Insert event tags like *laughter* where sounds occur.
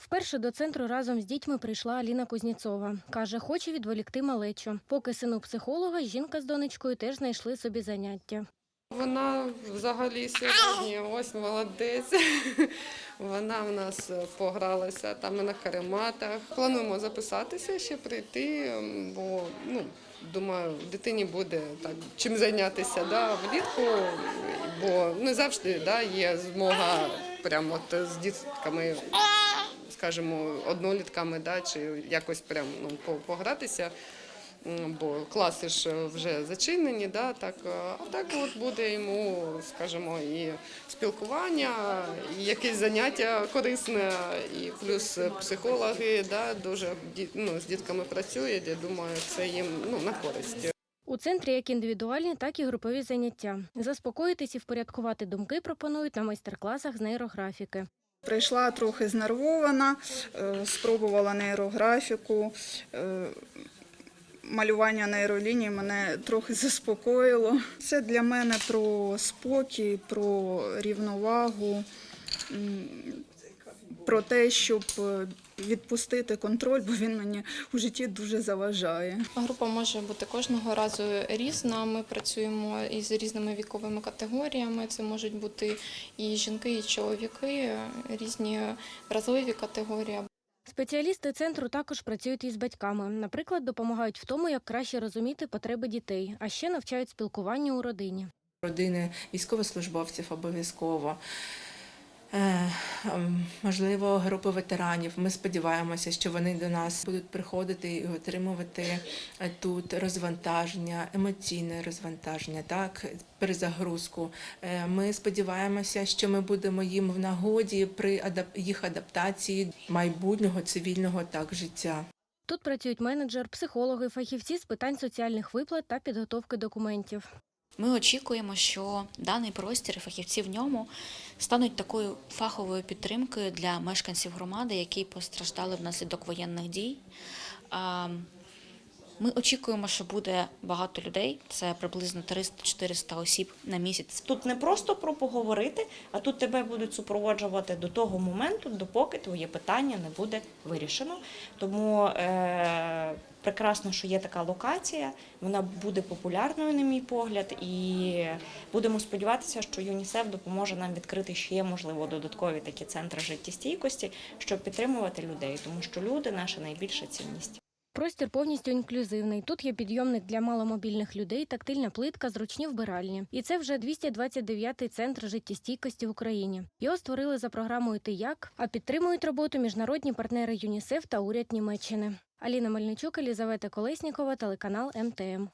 Вперше до центру разом з дітьми прийшла Аліна Кузніцова. Каже, хоче відволікти малечу. Поки сину психолога, жінка з донечкою теж знайшли собі заняття. Вона взагалі сьогодні ось молодець. *laughs* Вона в нас погралася там на карематах. Плануємо записатися ще прийти, бо ну думаю, дитині буде так чим зайнятися да, влітку, бо не завжди да, є змога прямо от з дітками, скажімо, однолітками, да, чи якось прям ну, погратися. Бо класи ж вже зачинені, да, так, а так от буде йому, скажімо, і спілкування, і якесь заняття корисне, і плюс психологи да, дуже ну, з дітками працюють, я думаю, це їм ну, на користь. У центрі як індивідуальні, так і групові заняття. Заспокоїтись і впорядкувати думки пропонують на майстер-класах з нейрографіки. Прийшла трохи знервована, е, спробувала нейрографіку. е, Малювання нейроліній мене трохи заспокоїло. Це для мене про спокій, про рівновагу, про те, щоб е, відпустити контроль, бо він мені у житті дуже заважає. Група може бути кожного разу різна. Ми працюємо із різними віковими категоріями. Це можуть бути і жінки, і чоловіки, різні вразливі категорії. Спеціалісти центру також працюють із батьками. Наприклад, допомагають в тому, як краще розуміти потреби дітей, а ще навчають спілкуванню у родині. родини військовослужбовців обов'язково. Е, ем, Можливо, групи ветеранів. Ми сподіваємося, що вони до нас будуть приходити і отримувати е, тут розвантаження, емоційне розвантаження, так, перезагрузку. Е, Ми сподіваємося, що ми будемо їм в нагоді при їх адаптації майбутнього цивільного так життя. Тут працюють менеджер, психологи, фахівці з питань соціальних виплат та підготовки документів. Ми очікуємо, що даний простір фахівці в ньому стануть такою фаховою підтримкою для мешканців громади, які постраждали внаслідок воєнних дій. Ми очікуємо, що буде багато людей, це приблизно 300-400 осіб на місяць. Тут не просто про поговорити, а тут тебе будуть супроводжувати до того моменту, допоки твоє питання не буде вирішено. Тому е, прекрасно, що є така локація, вона буде популярною, на мій погляд, і будемо сподіватися, що ЮНІСЕФ допоможе нам відкрити ще, можливо, додаткові такі центри життєстійкості, щоб підтримувати людей, тому що люди наша найбільша цінність. Простір повністю інклюзивний. Тут є підйомник для маломобільних людей, тактильна плитка, зручні вбиральні. І це вже 229-й центр життєстійкості в Україні. Його створили за програмою Ти як, а підтримують роботу міжнародні партнери ЮНІСЕФ та уряд Німеччини. Аліна Мельничук, Елізавета Колеснікова, телеканал МТМ.